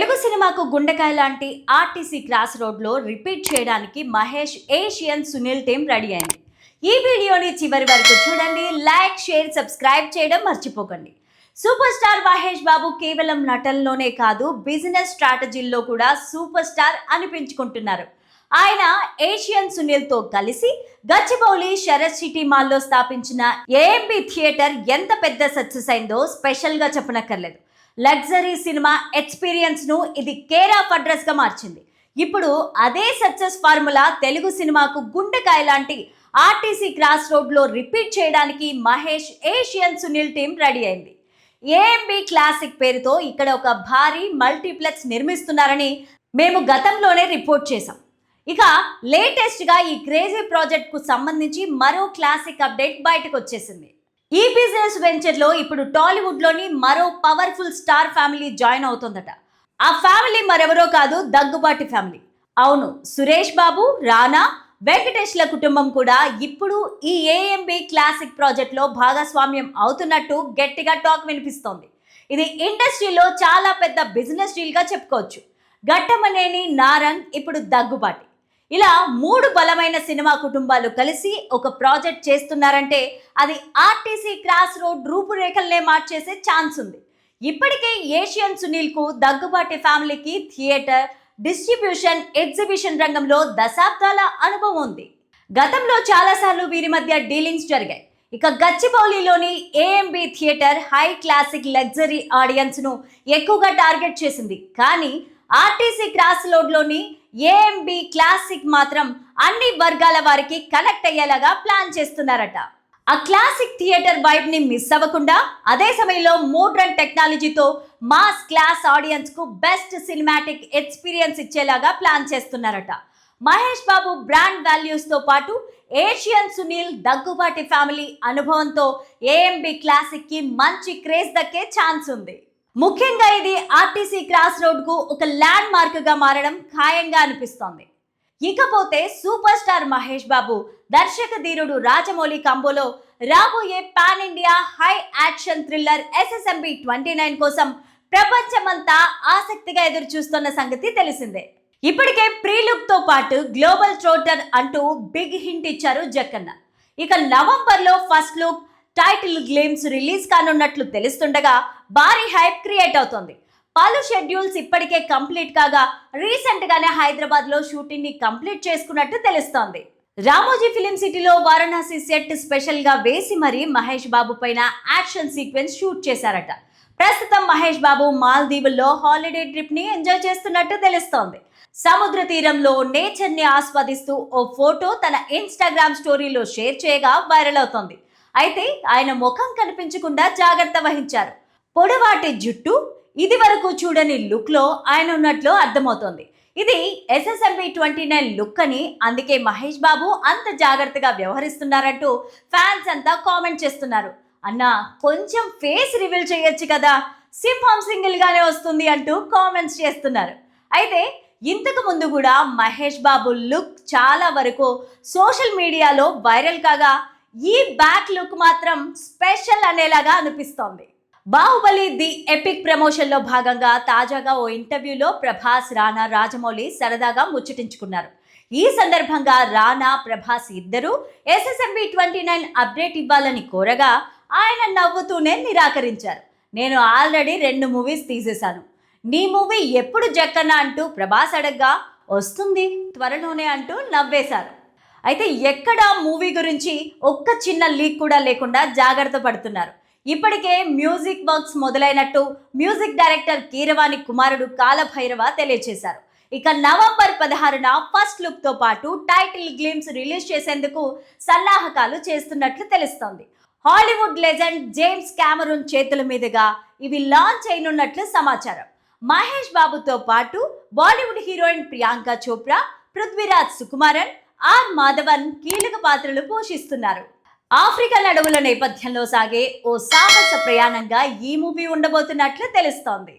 తెలుగు సినిమాకు గుండెకాయ లాంటి ఆర్టీసీ క్రాస్ రోడ్లో రిపీట్ చేయడానికి Mahesh Asian Sunil team ready అయింది. ఈ వీడియోని చివరి వరకు చూడండి లైక్ షేర్ సబ్స్క్రైబ్ చేయడం మర్చిపోకండి. సూపర్ స్టార్ మహేష్ బాబు కేవలం నటనలోనే కాదు బిజినెస్ స్ట్రాటజీల్లో కూడా సూపర్ స్టార్ అనిపించుకుంటున్నారు. ఆయన ఏషియన్ సునీల్తో కలిసి గచ్చిబౌలి శరత్ సిటీ మాల్లో స్థాపించిన ఏఎంబి థియేటర్ ఎంత పెద్ద సక్సెస్ అయిందో స్పెషల్గా చెప్పనక్కర్లేదు. లగ్జరీ సినిమా ఎక్స్పీరియన్స్ను ఇది కేర్ ఆఫ్ అడ్రస్గా మార్చింది. ఇప్పుడు అదే సక్సెస్ ఫార్ములా తెలుగు సినిమాకు గుండెకాయ లాంటి ఆర్టీసీ క్రాస్ రోడ్లో రిపీట్ చేయడానికి Mahesh Asian Sunil team ready అయింది. ఏఎంబి క్లాసిక్ పేరుతో ఇక్కడ ఒక భారీ మల్టీప్లెక్స్ నిర్మిస్తున్నారని మేము గతంలోనే రిపోర్ట్ చేశాం. ఇక లేటెస్ట్గా ఈ క్రేజీ ప్రాజెక్ట్కు సంబంధించి మరో క్లాసిక్ అప్డేట్ బయటకు వచ్చేసింది. ఈ బిజినెస్ వెంచర్లో ఇప్పుడు టాలీవుడ్లోని మరో పవర్ఫుల్ స్టార్ ఫ్యామిలీ జాయిన్ అవుతుందట. ఆ ఫ్యామిలీ మరెవరో కాదు దగ్గుబాటి ఫ్యామిలీ. అవును సురేష్ బాబు రానా వెంకటేష్ల కుటుంబం కూడా ఇప్పుడు ఈ ఏఎంబి క్లాసిక్ ప్రాజెక్ట్లో భాగస్వామ్యం అవుతున్నట్టు గట్టిగా టాక్ వినిపిస్తోంది. ఇది ఇండస్ట్రీలో చాలా పెద్ద బిజినెస్ డీల్గా చెప్పుకోవచ్చు. గట్టమనేని నారంగ్ ఇప్పుడు దగ్గుబాటి. ఇలా మూడు బలమైన సినిమా కుటుంబాలు కలిసి ఒక ప్రాజెక్ట్ చేస్తున్నారంటే అది ఆర్టీసీ క్రాస్ రోడ్ రూపురేఖలనే మార్చేసే ఛాన్స్ ఉంది. ఇప్పటికే ఏషియన్ సునీల్కు దగ్గుబాటి ఫ్యామిలీకి థియేటర్ డిస్ట్రిబ్యూషన్ ఎగ్జిబిషన్ రంగంలో దశాబ్దాల అనుభవం ఉంది. గతంలో చాలాసార్లు వీరి మధ్య డీలింగ్స్ జరిగాయి. ఇక గచ్చిబౌలిలోని AMB theatre high classic luxury ఆడియన్స్ను ఎక్కువగా టార్గెట్ చేసింది. కానీ ఆర్టీసీ క్రాస్ రోడ్లోని ఏఎంబి క్లాసిక్ మాత్రం అన్ని వర్గాల వారికి కనెక్ట్ అయ్యేలాగా ప్లాన్ చేస్తున్నారట. ఆ క్లాసిక్ థియేటర్ వైబ్ని మిస్ అవ్వకుండా అదే సమయంలో మోడ్రన్ టెక్నాలజీతో మాస్ క్లాస్ ఆడియన్స్కు బెస్ట్ సినిమాటిక్ ఎక్స్పీరియన్స్ ఇచ్చేలాగా ప్లాన్ చేస్తున్నారట. మహేష్ బాబు బ్రాండ్ వాల్యూస్తో పాటు ఏషియన్ సునీల్ దగ్గుబాటి ఫ్యామిలీ అనుభవంతో ఏఎంబి క్లాసిక్కి మంచి క్రేజ్ దక్కే ఛాన్స్ ఉంది. ముఖ్యంగా ఇది ఆర్టీసీ క్రాస్ రోడ్కు ఒక ల్యాండ్ మార్క్గా మారడం ఖాయంగా అనిపిస్తోంది. ఇకపోతే సూపర్ స్టార్ మహేష్ బాబు దర్శక ధీరుడు రాజమౌళి కంబోలో రాబోయే pan India high action thriller SSMB twenty nine కోసం ప్రపంచమంతా ఆసక్తిగా ఎదురు చూస్తున్న సంగతి తెలిసిందే. ఇప్పటికే ప్రీలుక్తో పాటు గ్లోబల్ ట్రోటర్ అంటూ బిగ్ హింట్ ఇచ్చారు జక్కన్న. ఇక నవంబర్లో first look title glimpse release కానున్నట్లు తెలుస్తుండగా భారీ హైప్ క్రియేట్ అవుతోంది. పలు షెడ్యూల్స్ ఇప్పటికే కంప్లీట్ కాగా రీసెంట్ గానే హైదరాబాద్లో షూటింగ్ని కంప్లీట్ చేసుకున్నట్టు తెలుస్తోంది. రామోజీ ఫిలిం సిటీలో వారణాసి సెట్ స్పెషల్గా వేసి మరీ మహేష్ బాబు పైన యాక్షన్ సీక్వెన్స్ షూట్ చేశారట. ప్రస్తుతం మహేష్ బాబు మాల్దీవుల్లో హాలిడే ట్రిప్ని ఎంజాయ్ చేస్తున్నట్టు తెలుస్తోంది. సముద్ర తీరంలో నేచర్ని ఆస్వాదిస్తూ ఓ ఫోటో తన ఇన్స్టాగ్రామ్ స్టోరీలో షేర్ చేయగా వైరల్ అవుతోంది. అయితే ఆయన ముఖం కనిపించకుండా జాగ్రత్త వహించారు. పొడవాటి జుట్టు ఇది వరకు చూడని లుక్లో ఆయన ఉన్నట్లు అర్థమవుతోంది. ఇది ఎస్ఎస్ఎంబి ట్వంటీ నైన్ లుక్ అని అందుకే మహేష్ బాబు అంత జాగ్రత్తగా వ్యవహరిస్తున్నారంటూ ఫ్యాన్స్ అంతా కామెంట్ చేస్తున్నారు. అన్న కొంచెం ఫేస్ రివీల్ చేయొచ్చు కదా సింహం సింగిల్ గానే వస్తుంది అంటూ కామెంట్స్ చేస్తున్నారు. అయితే ఇంతకు ముందు కూడా మహేష్ బాబు లుక్ చాలా వరకు సోషల్ మీడియాలో వైరల్ కాగా ఈ బ్యాక్ లుక్ మాత్రం స్పెషల్ అనేలాగా అనిపిస్తోంది. బాహుబలి ది ఎపిక్ ప్రమోషన్లో భాగంగా తాజాగా ఓ ఇంటర్వ్యూలో ప్రభాస్ రానా రాజమౌళి సరదాగా ముచ్చటించుకున్నారు. ఈ సందర్భంగా రానా ప్రభాస్ ఇద్దరూ ఎస్ఎస్ఎంబి ట్వంటీ నైన్ అప్డేట్ ఇవ్వాలని కోరగా ఆయన నవ్వుతూనే నిరాకరించారు. నేను ఆల్రెడీ రెండు మూవీస్ తీసేశాను. నీ మూవీ ఎప్పుడు జక్కన అంటూ ప్రభాస్ అడగ్గా వస్తుంది త్వరలోనే అంటూ నవ్వేశారు. అయితే ఎక్కడ మూవీ గురించి ఒక్క చిన్న లీక్ కూడా లేకుండా జాగ్రత్త పడుతున్నారు. ఇప్పటికే మ్యూజిక్ వర్క్స్ మొదలైనట్టు మ్యూజిక్ డైరెక్టర్ కీరవాణి కుమారుడు కాలభైరవ తెలియజేశారు. ఇక నవంబర్ పదహారున ఫస్ట్ లుక్తో పాటు టైటిల్ గ్లిమ్స్ రిలీజ్ చేసేందుకు సన్నాహకాలు చేస్తున్నట్లు తెలుస్తోంది. హాలీవుడ్ లెజెండ్ జేమ్స్ క్యామరూన్ చేతుల మీదుగా ఇవి లాంచ్ అయినున్నట్లు సమాచారం. మహేష్ బాబుతో పాటు బాలీవుడ్ హీరోయిన్ ప్రియాంక చోప్రా పృథ్వీరాజ్ సుకుమారన్ ఆర్ మాధవన్ కీలక పాత్రలు పోషిస్తున్నారు. ఆఫ్రికా నడవుల నేపథ్యంలో సాగే ఓ సాహస ప్రయాణంగా ఈ మూవీ ఉండబోతున్నట్లు తెలుస్తోంది.